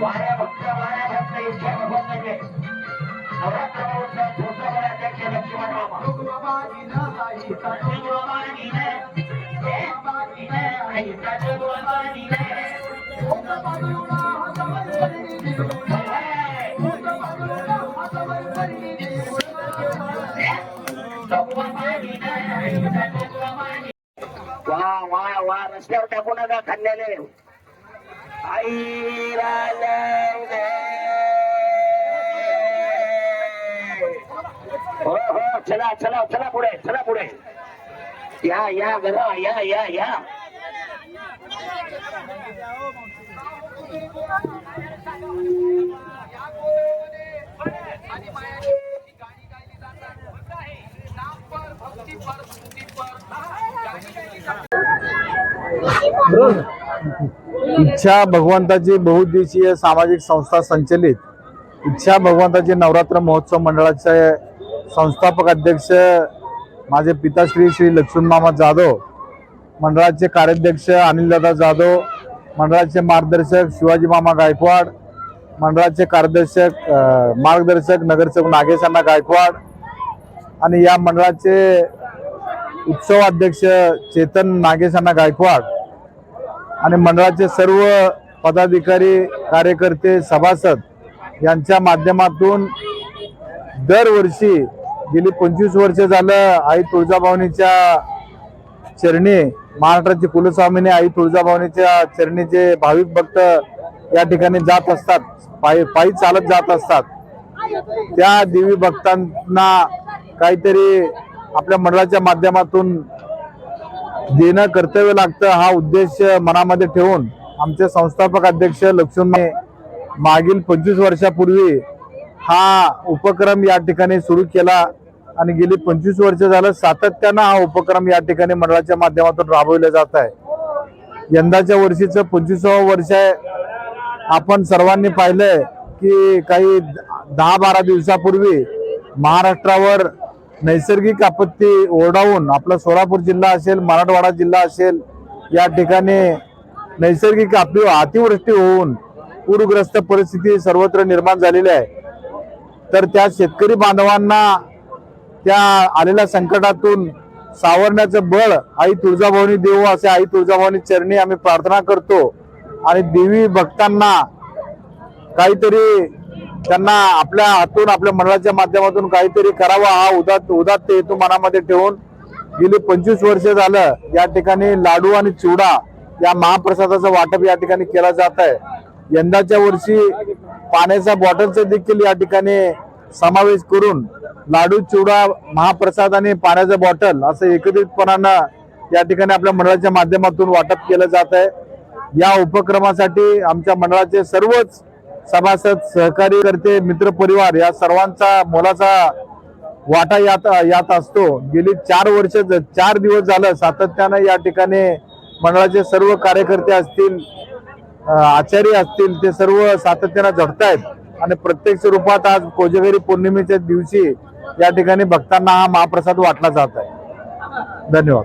वाऱ्या भक्त वाऱ्या भक्त इच्छा भगवंताचे नवरात्र महोत्सव पुढचा अध्यक्ष लक्ष्मण मामा वा वा वा रस्त्यावर टाकू नका रालंगे. हो हो चला चला चला पुढे चला पुढे. या या गरा या या या. इच्छा भगवंताची बहुउद्देशीय सामाजिक संस्था संचलित. इच्छा भगवंताची नवरात्र महोत्सव मंडळाचे संस्थापक अध्यक्ष माझे पिताश्री श्री लक्ष्मीमामा जाधव मंडळाचे कार्याध्यक्ष अनिलदादा जाधव मंडळाचे मार्गदर्शक शिवाजी मामा गायकवाड मंडळाचे कार्यदर्शक मार्गदर्शक नगरसेवक नागेशांना गायकवाड आणि या मंडळाचे उत्सव अध्यक्ष चेतन नागेशांना गायकवाड. आणि मंडळाचे सर्व पदाधिकारी कार्यकर्ते सभासद यांच्या माध्यमातून दरवर्षी गेली पंचवीस वर्ष झालं आई तुळजाभवानीच्या चरणी महाराष्ट्राची कुलस्वामिनी आई तुळजाभवानीच्या चरणीचे भाविक भक्त या ठिकाणी जात असतात पायी पायी चालत जात असतात. त्या देवी भक्तांना काहीतरी आपल्या मंडळाच्या माध्यमातून देणं कर्तव्य लागतं हा उद्देश मनामध्ये ठेवून आमचे संस्थापक अध्यक्ष लक्ष्मी मागील पंचवीस वर्षापूर्वी हा उपक्रम या ठिकाणी सुरू केला आणि गेली पंचवीस वर्ष झालं सातत्यानं हा उपक्रम या ठिकाणी मंडळाच्या माध्यमातून राबवला जात आहे. यंदाच्या वर्षीचं पंचवीसावं वर्ष आहे. आपण सर्वांनी पाहिलंय की काही दहा बारा दिवसापूर्वी महाराष्ट्रावर नैसर्गिक आपत्ती ओढावून आपला सोलापूर जिल्हा असेल मराठवाडा जिल्हा असेल या ठिकाणी नैसर्गिक आपली अतिवृष्टी होऊन पूरग्रस्त परिस्थिती सर्वत्र निर्माण झालेली आहे. तर त्या शेतकरी बांधवांना त्या आलेल्या संकटातून सावरण्याचं बळ आई तुळजाभवानी देऊ असे आई तुळजाभवानी चरणी आम्ही प्रार्थना करतो. आणि देवी भक्तांना काहीतरी त्यांना आपल्या हातून आपल्या मंडळाच्या माध्यमातून काहीतरी करावा हा उदात उदात्त हेतू मनामध्ये ठेवून गेली पंचवीस वर्ष झालं. या ठिकाणी लाडू आणि चिवडा या महाप्रसादाचं वाटप या ठिकाणी केलं जात आहे. यंदाच्या वर्षी पाण्याच्या बॉटलचं देखील या ठिकाणी समावेश करून लाडू चिवडा महाप्रसाद आणि पाण्याचं बॉटल असं एकत्रितपणानं या ठिकाणी आपल्या मंडळाच्या माध्यमातून वाटप केलं जात आहे. या उपक्रमासाठी आमच्या मंडळाचे सर्वच सभासद सहकारी करते मित्र परिवार या सर्वांचा मोलाचा वाटा यात यात असतो. गेली चार वर्ष चार दिवस झालं सातत्यानं या ठिकाणी मंडळाचे सर्व कार्यकर्ते असतील आचारी आचार्य असतील ते सर्व सातत्यानं झटतायत आणि प्रत्यक्ष रूपात आज कोजागिरी पौर्णिमेच्या दिवशी या ठिकाणी भक्तांना हा महाप्रसाद वाटला जात आहे. धन्यवाद.